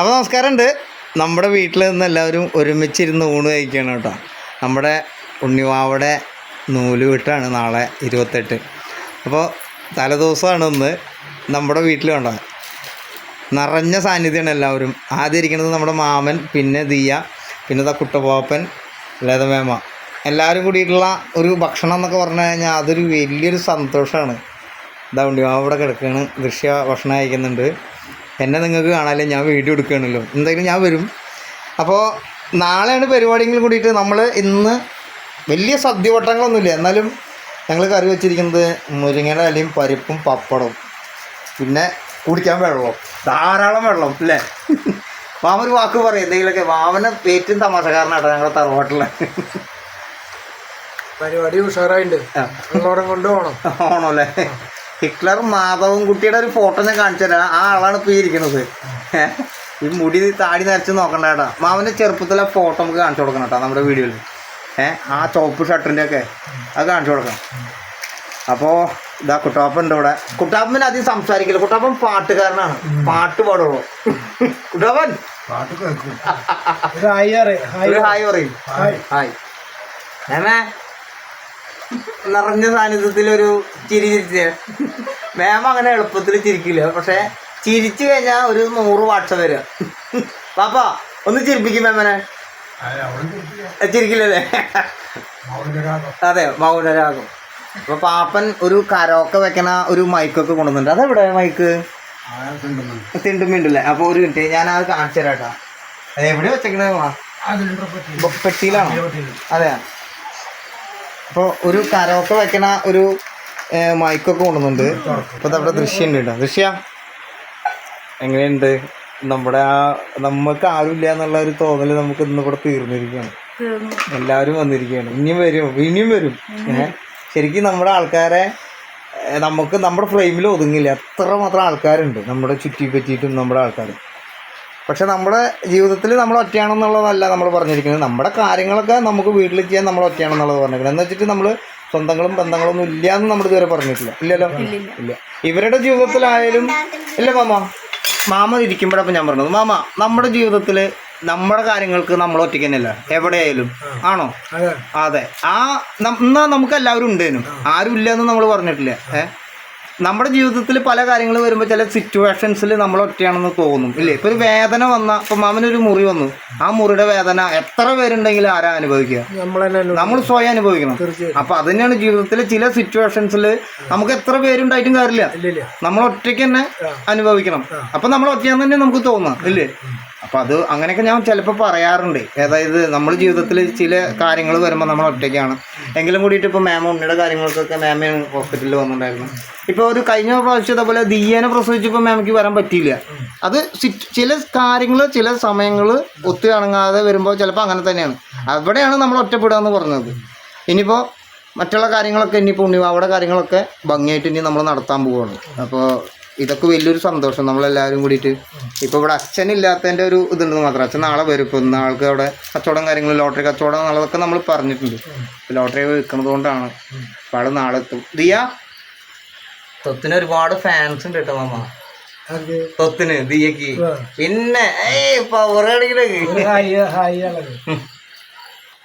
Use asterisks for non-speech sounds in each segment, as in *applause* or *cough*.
അപ്പോൾ നമസ്കാരം ഉണ്ട് നമ്മുടെ വീട്ടിൽ നിന്ന് എല്ലാവരും ഒരുമിച്ചിരുന്ന് ഊണ് കഴിക്കുകയാണ് കേട്ടോ. നമ്മുടെ ഉണ്ണിവാവയുടെ നൂൽ വിട്ടാണ് നാളെ ഇരുപത്തെട്ട്. അപ്പോൾ തലേദിവസമാണ് ഇന്ന് നമ്മുടെ വീട്ടിൽ കണ്ടോ? നിറഞ്ഞ സാന്നിധ്യമാണ് എല്ലാവരും. ആദ്യം ഇരിക്കുന്നത് നമ്മുടെ മാമൻ പിന്നെ ദിയ പിന്നെ ദാ കുട്ടപ്പാപ്പൻ ലതമേമ എല്ലാവരും കൂടിയിട്ടുള്ള ഒരു ഭക്ഷണം എന്നൊക്കെ പറഞ്ഞു കഴിഞ്ഞാൽ അതൊരു വലിയൊരു സന്തോഷമാണ്. ഇതാ ഉണ്ടി അവിടെ കിടക്കുകയാണ്. ദൃശ്യ ഭക്ഷണം കഴിക്കുന്നുണ്ട്. എന്നെ നിങ്ങൾക്ക് കാണാല്ലേ? ഞാൻ വീഡിയോ എടുക്കുകയാണല്ലോ. എന്തായാലും ഞാൻ വരും. അപ്പോൾ നാളെയാണ് പരിപാടിയെങ്കിലും കൂടിയിട്ട് നമ്മൾ ഇന്ന് വലിയ സദ്യവട്ടങ്ങളൊന്നുമില്ല. എന്നാലും ഞങ്ങൾ കറി വെച്ചിരിക്കുന്നത് മുരിങ്ങയുടെ അലിയും പരിപ്പും പപ്പടവും. പിന്നെ കുടിക്കാൻ വെള്ളം ധാരാളം വെള്ളം അല്ലേ? *laughs* വാമൊരു വാക്ക് പറയും. എന്തെങ്കിലുമൊക്കെ വാമനെ പേറ്റും തമാശക്കാരനാട്ടോ ഞങ്ങളുടെ തറവാട്ടിലെ. പരിപാടി ഉഷാറായിട്ടുണ്ട് കൊണ്ടുപോകണം കൊണ്ട് ആണോ *laughs* അല്ലേ? ഹിറ്റ്ലർ മാധവൻ കുട്ടിയുടെ ഒരു ഫോട്ടോ ഞാൻ കാണിച്ചു തരാം. ആ ആളാണ് ഇപ്പോൾ ഇരിക്കുന്നത്? ഈ മുടി താടി നരച്ച് നോക്കണ്ട കേട്ടോ. മാമന്റെ ചെറുപ്പത്തിലെ ഫോട്ടോ നമുക്ക് കാണിച്ചു കൊടുക്കണം കേട്ടോ നമ്മുടെ വീഡിയോയിൽ. ഏഹ് ആ ചുവപ്പ് ഷട്ടറിന്റെ ഒക്കെ അത് കാണിച്ചു കൊടുക്കണം. അപ്പോൾ ഇതാ കുട്ടാപ്പൻ ഉണ്ട് ഇവിടെ. കുട്ടാപ്പൻ അധികം സംസാരിക്കില്ല. കുട്ടാപ്പൻ പാട്ടുകാരനാണ്. പാട്ട് പാടുള്ളൂ. കുട്ടാപ്പൻ! ഹായ് പറയും ഹായ് ഹായ് മേമേ നിറഞ്ഞ സാന്നിധ്യത്തിൽ ഒരു ചിരി ചിരിച്ച. മാം അങ്ങനെ എളുപ്പത്തിൽ ചിരിക്കില്ല. പക്ഷെ ചിരിച്ചു കഴിഞ്ഞാൽ ഒരു നൂറ് വാട്സപ്പ് വരിക പാപ്പാ ഒന്ന് ചിരിപ്പിക്കും മാമനെ. ചിരിക്കില്ലല്ലേ? അതെ മൗനരാഗം. അപ്പൊ പാപ്പൻ ഒരു കരോക്കെ വെക്കണ ഒരു മൈക്കൊക്കെ കൊണ്ടുവന്നിട്ടുണ്ട്. അതെവിടെ മൈക്ക്? തിണ്ടുമിണ്ടല്ലേ അപ്പൊ ഒരു മിനിറ്റ് ഞാൻ അത് കാണിച്ചു തരാട്ടാ എവിടെ വെച്ചേക്കണേ പെട്ടിയിലാണോ അതെ അപ്പോൾ ഒരു കരോക്കെ വെക്കണ ഒരു മൈക്കൊക്കെ കൊണ്ടുവന്നുണ്ട് അപ്പോൾ നമ്മുടെ ദൃശ്യം ഉണ്ട് കേട്ടോ. ദൃശ്യ എങ്ങനെയുണ്ട്? നമ്മുടെ ആ നമുക്ക് ആരുമില്ല എന്നുള്ള ഒരു തോന്നൽ നമുക്ക് ഇന്ന് കൂടെ തീർന്നിരിക്കുകയാണ്. എല്ലാവരും വന്നിരിക്കുകയാണ്. ഇനിയും വരും ഇനിയും വരും. ഏഹ് ശരിക്കും നമ്മുടെ ആൾക്കാരെ നമുക്ക് നമ്മുടെ ഫ്രെയിമിൽ ഒതുങ്ങില്ല. എത്ര മാത്രം ആൾക്കാരുണ്ട് നമ്മുടെ ചുറ്റി പറ്റിയിട്ടും നമ്മുടെ ആൾക്കാർ പക്ഷെ നമ്മുടെ ജീവിതത്തിൽ നമ്മൾ ഒറ്റയാണെന്നുള്ളതല്ല നമ്മൾ പറഞ്ഞിരിക്കുന്നത്. നമ്മുടെ കാര്യങ്ങളൊക്കെ നമുക്ക് വീട്ടിൽ ചെയ്യാൻ നമ്മൾ ഒറ്റയാണെന്നുള്ളത് പറഞ്ഞിരിക്കുന്നത്. എന്ന് വെച്ചിട്ട് നമ്മൾ സ്വന്തങ്ങളും ബന്ധങ്ങളൊന്നും ഇല്ല എന്ന് നമ്മൾ ഇതുവരെ പറഞ്ഞിട്ടില്ല. ഇല്ലല്ലോ? ഇല്ല. ഇവരുടെ ജീവിതത്തിലായാലും ഇല്ല. മാമ. മാമ ഇരിക്കുമ്പോഴപ്പം ഞാൻ പറഞ്ഞത്. മാമ നമ്മുടെ ജീവിതത്തിൽ നമ്മുടെ കാര്യങ്ങൾക്ക് നമ്മൾ ഒറ്റയ്ക്ക് തന്നെയല്ല എവിടെയായാലും ആണോ? അതെ. ആ എന്നാ നമുക്ക് എല്ലാവരും ഉണ്ടേനും ആരും ഇല്ല എന്ന് നമ്മൾ പറഞ്ഞിട്ടില്ല. ഏ? നമ്മുടെ ജീവിതത്തിൽ പല കാര്യങ്ങൾ വരുമ്പോൾ ചില സിറ്റുവേഷൻസിൽ നമ്മൾ ഒറ്റയാണെന്ന് തോന്നും. ഇല്ലേ? ഇപ്പൊ ഒരു വേദന വന്ന ഇപ്പൊ മാമനൊരു മുറി വന്നു. ആ മുറിയുടെ വേദന എത്ര പേരുണ്ടെങ്കിലും ആരാ അനുഭവിക്കുക? നമ്മൾ സ്വയം അനുഭവിക്കണം. അപ്പൊ അത് തന്നെയാണ് ജീവിതത്തിലെ ചില സിറ്റുവേഷൻസിൽ നമുക്ക് എത്ര പേരുണ്ടായിട്ടും കാര്യമില്ല. നമ്മൾ ഒറ്റയ്ക്ക് തന്നെ അനുഭവിക്കണം. അപ്പൊ നമ്മൾ ഒറ്റയാന്ന് തന്നെ നമുക്ക് തോന്നാം. ഇല്ലേ? അപ്പൊ അത് അങ്ങനെയൊക്കെ ഞാൻ ചിലപ്പോൾ പറയാറുണ്ട്. അതായത് നമ്മൾ ജീവിതത്തിൽ ചില കാര്യങ്ങൾ വരുമ്പോൾ നമ്മൾ ഒറ്റയ്ക്കാണ്. എങ്കിലും കൂടിയിട്ട് ഇപ്പോൾ മാമ ഉണ്ണിയുടെ കാര്യങ്ങൾക്കൊക്കെ മാമ ഹോസ്പിറ്റലിൽ വന്നിട്ടുണ്ടായിരുന്നു. ഇപ്പോൾ ഒരു കഴിഞ്ഞ പ്രാവശ്യം അതേപോലെ ദിയേനെ പ്രസവിച്ചപ്പോൾ മാമയ്ക്ക് വരാൻ പറ്റിയില്ല. അത് ചില കാര്യങ്ങൾ ചില സമയങ്ങൾ ഒത്തു ഇണങ്ങാതെ വരുമ്പോൾ ചിലപ്പോൾ അങ്ങനെ തന്നെയാണ്. അവിടെയാണ് നമ്മൾ ഒറ്റപ്പെടുക എന്ന് പറഞ്ഞത്. ഇനിയിപ്പോൾ മറ്റുള്ള കാര്യങ്ങളൊക്കെ ഇനിയിപ്പോൾ ഉണ്ണിവാവിടെ കാര്യങ്ങളൊക്കെ ഭംഗിയായിട്ട് ഇനി നമ്മൾ നടത്താൻ പോവുകയാണ് അപ്പോൾ ഇതൊക്കെ വലിയൊരു സന്തോഷം നമ്മളെല്ലാവരും കൂടിയിട്ട്. ഇപ്പോൾ ഇവിടെ അച്ഛനില്ലാത്തതിന്റെ ഒരു ഇതുണ്ടെന്ന് മാത്രം. അച്ഛൻ നാളെ വരും. ഇപ്പോൾ ഇന്നാൾക്ക് അവിടെ കച്ചവടം കാര്യങ്ങൾ ലോട്ടറി കച്ചവടം എന്നുള്ളതൊക്കെ നമ്മൾ പറഞ്ഞിട്ടുണ്ട്. ലോട്ടറി വിൽക്കുന്നത് കൊണ്ടാണ്. അപ്പോൾ ആൾ നാളെ എത്തും. ദിയ? തൊത്തിന് ഒരുപാട് ഫാൻസ് ഉണ്ട് കേട്ടോ മാമ. തൊത്തിന് ദിയക്ക്. പിന്നെ ഏയ് പവർ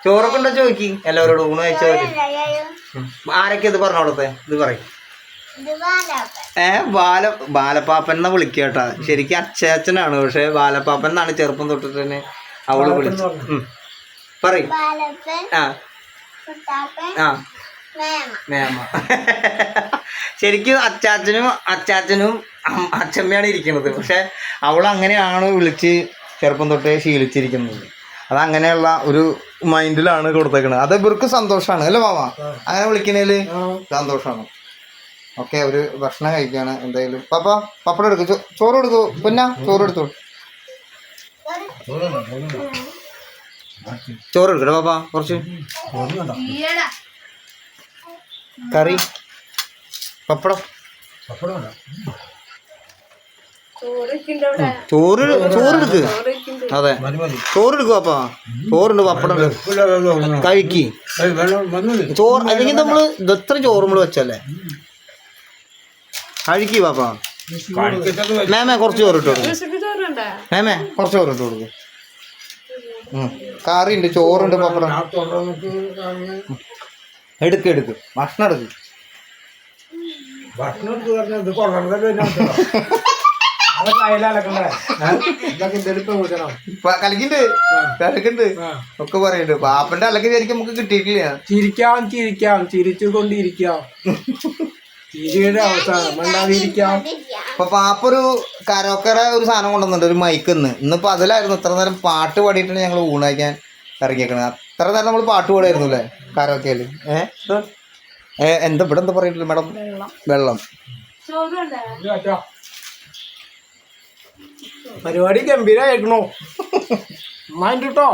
ചോറൊക്കെ ഉണ്ടോ ചോദിക്കി? എല്ലാവരോടും ഊണ് കഴിച്ചവര് ആരൊക്കെ ഇത് പറഞ്ഞോളത്തെ? ഇത് പറയും. ഏ ബാല ബാലപ്പാപ്പൻ എന്നാ വിളിക്കുക കേട്ടാ. ശരിക്കും അച്ഛാച്ചനാണ് പക്ഷെ ബാലപ്പാപ്പൻ എന്നാണ് ചെറുപ്പം തൊട്ടിട്ട് തന്നെ അവൾ വിളിച്ചത്. പറയും. ആ. ആ. മേമ. *laughs* ശരിക്കും അച്ചാച്ചനും അച്ചാച്ചനും അച്ചമ്മയാണ് ഇരിക്കുന്നത്. പക്ഷെ അവൾ അങ്ങനെയാണ് വിളിച്ച് ചെറുപ്പം തൊട്ടേ ശീലിച്ചിരിക്കുന്നത്. അത് അങ്ങനെയുള്ള ഒരു മൈൻഡിലാണ് കൊടുത്തേക്കുന്നത് അത് ഇവർക്ക് സന്തോഷമാണ്. അല്ലേ മാമ അങ്ങനെ വിളിക്കണേൽ സന്തോഷമാണ്. ഓക്കെ ഒരു ഭക്ഷണം കഴിക്കാണ് എന്തായാലും. പാപ്പ പപ്പടം എടുക്കും. ചോറ് എടുക്കൂ പിന്നെ ചോറ് എടുത്തു ചോറ് എടുക്കട്ടെ പാപ്പ കുറച്ച്. കറി. പപ്പടം. ചോറ് ചോറ് എടുക്ക്. അതെ. ചോറ് എടുക്കും പാപ്പ. ചോറുണ്ട് പപ്പടം കഴിക്ക്. ചോറ് അല്ലെങ്കിൽ നമ്മൾ ഇതെത്ര ചോറ് നമ്മൾ വെച്ചല്ലേ? കഴിക്ക് പാപ്പ മേമേ കുറച്ച് ചോറിട്ട് കൊടുക്കും. മേമേ കുറച്ച് ചോറിട്ട് കൊടുക്കും. കറിയുണ്ട് ചോറുണ്ട് പപ്പടം. എടുക്ക് എടുക്ക്. ഭക്ഷണം എടുക്ക്. കലക്കുണ്ട്. ഒക്കെ പറയുന്നുണ്ട് പാപ്പന്റെ അലക്ക് ശരിക്കും നമുക്ക് കിട്ടിയിട്ടില്ല. ചിരിക്കാം ചിരിക്കാം. ചിരിച്ചു കൊണ്ടിരിക്കാം ചിരിയുടെ അവസാനം മിണ്ടാതിരിക്കാം അപ്പൊ പാപ്പ ഒരു കരോക്കറ ഒരു സാധനം കൊണ്ടുവന്നിട്ടുണ്ട് ഒരു മൈക്ക് ഇന്ന്. ഇന്നിപ്പോ അതിലായിരുന്നു ഇത്ര നേരം പാട്ട് പാടിയിട്ടാണ് ഞങ്ങൾ ഊണാക്കാൻ ഇറങ്ങിയേക്കണത്. അത്ര നേരം നമ്മൾ പാട്ട് പാടായിരുന്നു അല്ലേ? കരോക്കയിൽ ഏഹ് എന്താ ഇവിടെ എന്താ പറയുന്നത് മേഡം? വെള്ളം. പരിപാടി ഗംഭീരായിരിക്കണു. ട്ടോ.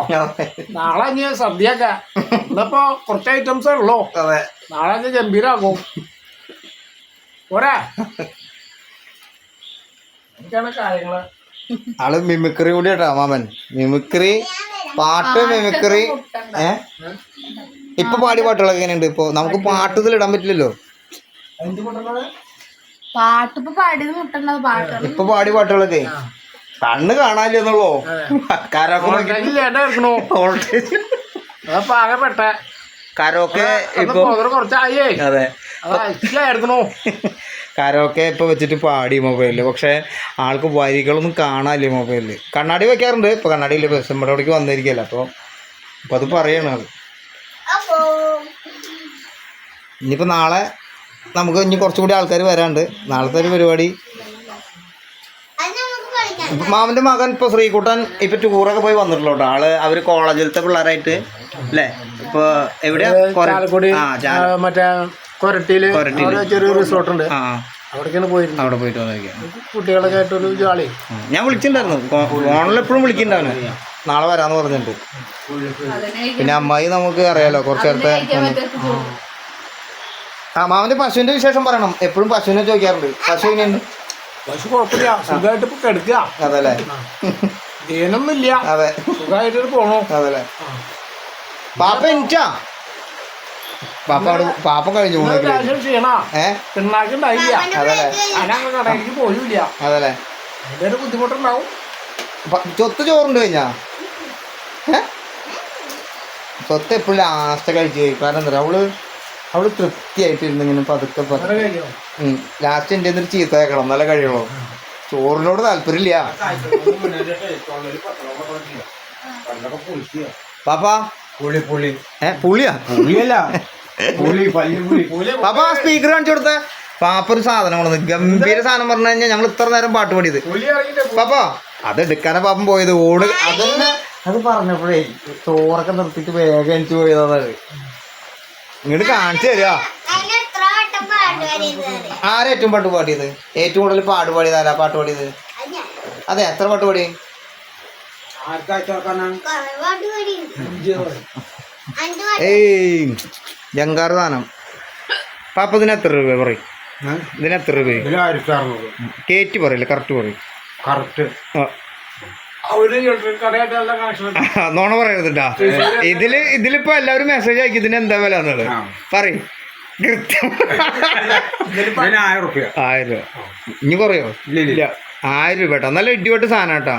നാളെ സദ്യ സദ്യയൊക്കെ. ഇന്നിപ്പോ കുറച്ച് ഐറ്റംസേ ഉള്ളൂ. അതെ. നാളെ ഗംഭീരാകും. പോരാ? എനിക്കാണ് കാര്യങ്ങൾ? ആൾ മിമിക്രി കൂടി കേട്ടോ മാമൻ. മിമിക്രി പാട്ട് മിമിക്രി ഏ? ഇപ്പൊ പാടി പാട്ടുകളൊക്കെ എങ്ങനെയുണ്ട്? ഇപ്പൊ നമുക്ക് പാട്ട് ഇതിൽ ഇടാൻ പറ്റില്ലല്ലോ. പാട്ട് ഇപ്പൊ പാടി പാട്ട് ഇപ്പൊ പാടി പാട്ടുകളൊക്കെ. കണ്ണ് കാണാനില്ലെന്നുള്ളോ കരോക്കെ കുറച്ചായേ. അതെ. കരോക്കെ ഇപ്പൊ വെച്ചിട്ട് പാടി മൊബൈലിൽ പക്ഷെ ആൾക്ക് വരികളൊന്നും കാണാനില്ല മൊബൈലിൽ കണ്ണാടി വെക്കാറുണ്ട്. ഇപ്പൊ കണ്ണാടി ഇല്ല. ബസ് നമ്മുടെ അവിടേക്ക് വന്നിരിക്കല്ല. അപ്പൊ അപ്പൊ അത് പറയണ അത് ഇനിയിപ്പോ നാളെ നമുക്ക് ഇനി കുറച്ചും കൂടി ആൾക്കാർ വരാണ്ട്. നാളത്തെ ഒരു പരിപാടി. മാമന്റെ മകൻ ഇപ്പൊ ശ്രീകുട്ടൻ ഇപ്പൊ ടൂറൊക്കെ പോയി വന്നിട്ടുള്ളൂ കേട്ടോ ആൾ അവർ കോളേജിലത്തെ പിള്ളേരായിട്ട്. അല്ലേ? ഇപ്പൊ എവിടെയാ? മറ്റേ കൊരട്ടിയിൽ കൊരട്ടിയിൽ. അവിടെ ചെറിയ റിസോർട്ട് ഉണ്ട്. അവിടേക്കാണ് പോയിരുന്നത്. അവിടെ പോയിട്ട് വന്നിരിക്കുക കുട്ടികളൊക്കെ ആയിട്ടൊരു ജാളി. ഞാൻ വിളിച്ചിട്ടുണ്ടായിരുന്നു. ഫോണിൽ എപ്പോഴും വിളിക്കുന്നുണ്ടായിരുന്നു നാളെ വരാന്ന് പറഞ്ഞിട്ടുണ്ട്. പിന്നെ അമ്മായി നമുക്ക് അറിയാലോ കുറച്ച് നേരത്തെ ആ മാമന്റെ പശുവിന്റെ വിശേഷം പറയണം. എപ്പോഴും പശുവിനെ ചോദിക്കാറുണ്ട്. പശു എങ്ങനെയുണ്ട്? പശു കുഴപ്പമില്ല. സുഖമായിട്ട് ഇപ്പൊ കിടക്കുക അതല്ലേ? ദീനൊന്നുമില്ല. അതെ. സുഖമായിട്ട് പോണു. അതല്ലേ? പാപ്പ എനിച്ചാ പാപ്പ അവിടെ പാപ്പ കഴിഞ്ഞു അതല്ലേ. പോയില്ല. ബുദ്ധിമുട്ടുണ്ടാവും. ചൊത്ത് ചോറുണ്ട് കഴിഞ്ഞാ? സ്വത്ത് എപ്പോഴും ലാസ്റ്റ് കഴിച്ച് കഴിക്കും. കാരണം എന്താ അവൾ അവൾ തൃപ്തിയായിട്ടിരുന്നു ഇങ്ങനെ പതുക്കെ ലാസ്റ്റ് എന്റെ ഒരു ചീത്ത കേൾക്കണം എന്നാലേ കഴിയുള്ളൂ. ചോറിനോട് താല്പര്യമില്ല. പാപ്പാ. പുളി പുളി. ഏ പുളിയാ? പുളിയല്ല. പുളി ആ സ്പീക്കർ കാണിച്ചു കൊടുത്ത. പാപ്പ ഒരു സാധനം കൊണ്ടു ഗംഭീര സാധനം പറഞ്ഞു കഴിഞ്ഞാൽ ഞങ്ങൾ ഇത്ര നേരം പാട്ട് പാടിയത്. പാപ്പാ അത് എടുക്കാനാ പാപ്പം പോയത്. ഓട് അതന്നെ അത് പറഞ്ഞപ്പോഴേ ചോറൊക്കെ നിർത്തിട്ട് വേഗം എനിക്ക് പോയതാണ് ഇങ്ങോട്ട് കാണിച്ചു തരാ ആരാ ഏറ്റവും പാട്ട് പാടിയത്? ഏറ്റവും കൂടുതൽ പാട്ട് പാടിയത് ആരാ? പാട്ട് പാടിയത്? അതെ എത്ര പാട്ട് പാടി. ഏയ്. ജങ്കാർ ദാനം പാപ്പ ഇതിന് എത്ര രൂപ പറയും? ഇതിന് എത്ര രൂപ ആയിരത്തി അറുന്നൂറ്. കേറ്റ് പറയില്ല കറക്റ്റ് പറയും. കറക്റ്റ്. നോണ പറയുന്നുണ്ടാ ഇതിൽ ഇതിലിപ്പോ എല്ലാവരും മെസ്സേജ് അയക്കും ഇതിന് എന്താ വില എന്നുള്ളത്? പറയും. കൃത്യം. ആയിരം രൂപ. ഇനി പറയോ? ഇല്ല ആയിരം രൂപ കേട്ടോ. നല്ല ഇടിവെട്ട് സാധനം കേട്ടോ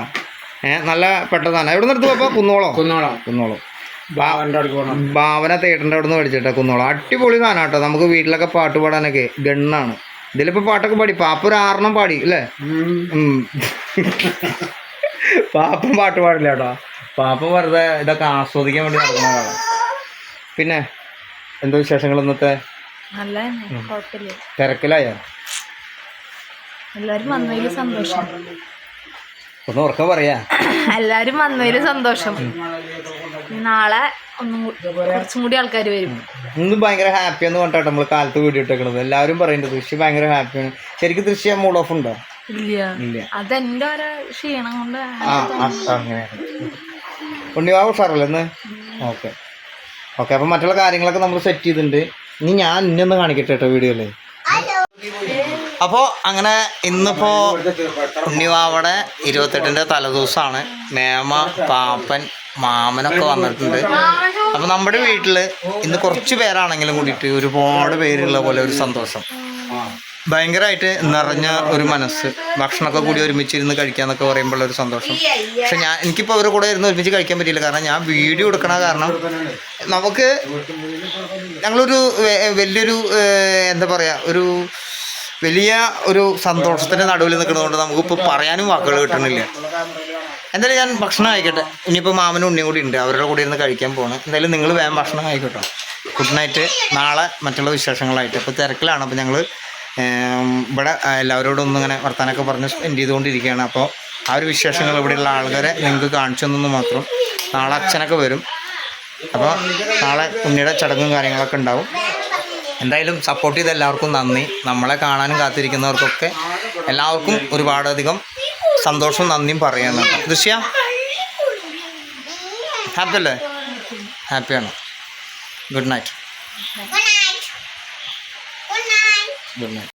ഏഹ് നല്ല പെട്ട സാധനം. എവിടെ നിന്ന് എടുത്ത് കുന്നോളോ. കുന്നോളം. കുന്നോളോ. പോകണം ഭാവന തേട്ടന്റെ അവിടെ നിന്ന് പഠിച്ചിട്ടാ കുന്നോളം. അടിപൊളി സാധനം കേട്ടോ. നമുക്ക് വീട്ടിലൊക്കെ പാട്ട് പാടാനൊക്കെ. ഗണ്ണാണ്. ഇതിലിപ്പോ പാട്ടൊക്കെ പാടി. പാപ്പ ഒരു ആറെണ്ണം പാടി അല്ലേ? പാപ്പം പാട്ട് പാടില്ല കേട്ടോ. പാപ്പ വെറുതെ ഇതൊക്കെ ആസ്വദിക്കാൻ വേണ്ടി നടക്കുന്നതാണ് പിന്നെ എന്തോ വിശേഷങ്ങൾ ഇന്നത്തെ? തിരക്കിലായോ? എല്ലാരും വന്നതിൽ സന്തോഷം. ഒന്ന് ഉറക്കം പറയാ. എല്ലാരും വന്നതിൽ സന്തോഷം. നാളെ ഒന്നും കുറച്ചും കൂടി ആൾക്കാർ വരും. ഇന്ന് ഭയങ്കര ഹാപ്പി എന്ന് പറഞ്ഞിട്ട് നമ്മൾ കാലത്ത് വീഡിയോ ഇട്ടേക്കണത്. എല്ലാവരും പറയുന്നുണ്ട് ദൃശ്യ ഭയങ്കര ഹാപ്പിയാണ് ശരിക്കും ദൃശ്യ മൂഡ് ഓഫ് ഉണ്ടോ? ഇല്ല. ഇല്ല. അതെന്റെ ഒരു ക്ഷീണം കൊണ്ട് അങ്ങനെയാണ് ഉണ്ണിവാ ഉഷാറല്ലേ ഇന്ന്? ഓക്കെ. ഓക്കെ അപ്പം മറ്റുള്ള കാര്യങ്ങളൊക്കെ നമ്മൾ സെറ്റ് ചെയ്തിട്ടുണ്ട്. ഇനി ഞാൻ ഇന്നൊന്ന് കാണിക്കട്ടെ കേട്ടോ വീഡിയോയിൽ. അപ്പോൾ അങ്ങനെ ഇന്നിപ്പോൾ ഉണ്ണിവാവടെ ഇരുപത്തെട്ടിന്റെ തലേദിവസമാണ് മേമ പാപ്പൻ മാമനൊക്കെ വന്നിട്ടുണ്ട്. അപ്പൊ നമ്മുടെ വീട്ടിൽ ഇന്ന് കുറച്ച് പേരാണെങ്കിലും കൂടിയിട്ട് ഒരുപാട് പേരുള്ള പോലെ ഒരു സന്തോഷം. ഭയങ്കരമായിട്ട് നിറഞ്ഞ ഒരു മനസ്സ് ഭക്ഷണമൊക്കെ കൂടി ഒരുമിച്ചിരുന്ന് കഴിക്കാന്നൊക്കെ പറയുമ്പോൾ ഒരു സന്തോഷം. പക്ഷെ ഞാൻ എനിക്കിപ്പോൾ അവരുടെ കൂടെ ഇരുന്ന് ഒരുമിച്ച് കഴിക്കാൻ പറ്റിയില്ല. കാരണം ഞാൻ വീഡിയോ എടുക്കണ കാരണം നമുക്ക് ഞങ്ങളൊരു വലിയൊരു എന്താ പറയുക ഒരു വലിയ ഒരു സന്തോഷത്തിന്റെ നടുവിൽ നിൽക്കുന്നതുകൊണ്ട് നമുക്കിപ്പോൾ പറയാനും വാക്കുകൾ കിട്ടണില്ല. എന്തായാലും ഞാൻ ഭക്ഷണം ആയിക്കോട്ടെ ഇനിയിപ്പോൾ മാമനും ഉണ്ണിയും കൂടി ഉണ്ട്. അവരുടെ കൂടെ ഇരുന്ന് കഴിക്കാൻ പോകണം എന്തായാലും നിങ്ങൾ വേഗം ഭക്ഷണം ആയിക്കോട്ടോ ഗുഡ് നൈറ്റ് നാളെ മറ്റുള്ള വിശേഷങ്ങളായിട്ട്. അപ്പോൾ തിരക്കിലാണ്. അപ്പോൾ ഞങ്ങൾ ഇവിടെ എല്ലാവരോടും ഒന്നും ഇങ്ങനെ വർത്താനൊക്കെ പറഞ്ഞ് സ്പെൻഡ് ചെയ്തുകൊണ്ടിരിക്കുകയാണ്. അപ്പോൾ ആ ഒരു വിശേഷങ്ങൾ ഇവിടെയുള്ള ആൾക്കാരെ നിങ്ങൾക്ക് കാണിച്ചു തന്നു മാത്രം നാളെ അച്ഛനൊക്കെ വരും. അപ്പോൾ നാളെ ഉണ്ണിയുടെ ചടങ്ങും കാര്യങ്ങളൊക്കെ ഉണ്ടാവും. എന്തായാലും സപ്പോർട്ട് ചെയ്ത എല്ലാവർക്കും നന്ദി. നമ്മളെ കാണാനും കാത്തിരിക്കുന്നവർക്കൊക്കെ എല്ലാവർക്കും ഒരുപാടധികം സന്തോഷവും നന്ദിയും പറയണം. ദൃശ്യ? ഹാപ്പി അല്ലേ? ഹാപ്പിയാണ് ഗുഡ് നൈറ്റ് ഗുഡ് നൈറ്റ്